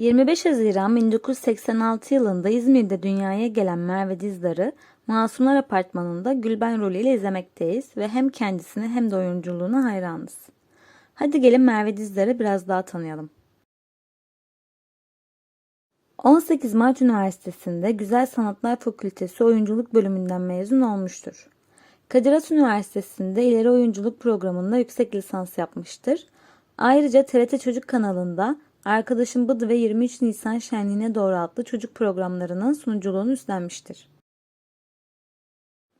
25 Haziran 1986 yılında İzmir'de dünyaya gelen Merve Dizdar'ı Masumlar Apartmanı'nda Gülben rolüyle izlemekteyiz ve hem kendisine hem de oyunculuğuna hayranız. Hadi gelin Merve Dizdar'ı biraz daha tanıyalım. 18 Mart Üniversitesi'nde Güzel Sanatlar Fakültesi Oyunculuk bölümünden mezun olmuştur. Kadir Has Üniversitesi'nde ileri oyunculuk programında yüksek lisans yapmıştır. Ayrıca TRT Çocuk kanalında Arkadaşım Bıdı ve 23 Nisan Şenliğine Doğru adlı çocuk programlarının sunuculuğunu üstlenmiştir.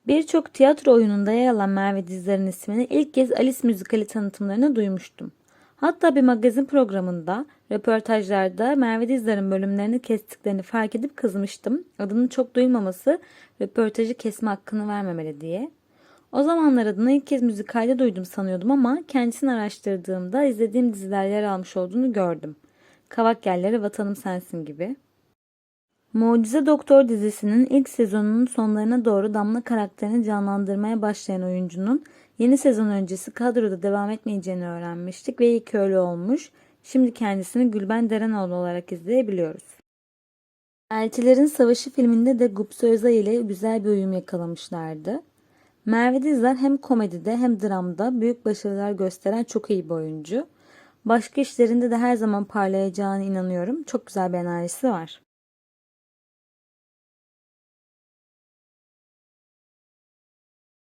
Birçok tiyatro oyununda yer alan Merve Dizdar'ın ismini ilk kez Alice müzikali tanıtımlarında duymuştum. Hatta bir magazin programında, röportajlarda Merve Dizdar'ın bölümlerini kestiklerini fark edip kızmıştım. Adının çok duyulmaması röportajı kesme hakkını vermemeli diye. O zamanlar adını ilk kez müzikalde duydum sanıyordum ama kendisini araştırdığımda izlediğim diziler yer almış olduğunu gördüm. Kavak Yerleri, Vatanım Sensin gibi. Mucize Doktor dizisinin ilk sezonunun sonlarına doğru Damla karakterini canlandırmaya başlayan oyuncunun yeni sezon öncesi kadroda devam etmeyeceğini öğrenmiştik ve iyi öyle olmuş. Şimdi kendisini Gülben Derenoğlu olarak izleyebiliyoruz. Elçilerin Savaşı filminde de Gupse Özay ile güzel bir uyum yakalamışlardı. Merve Dizdar hem komedide hem dramda büyük başarılar gösteren çok iyi bir oyuncu. Başka işlerinde de her zaman parlayacağına inanıyorum. Çok güzel bir enerjisi var.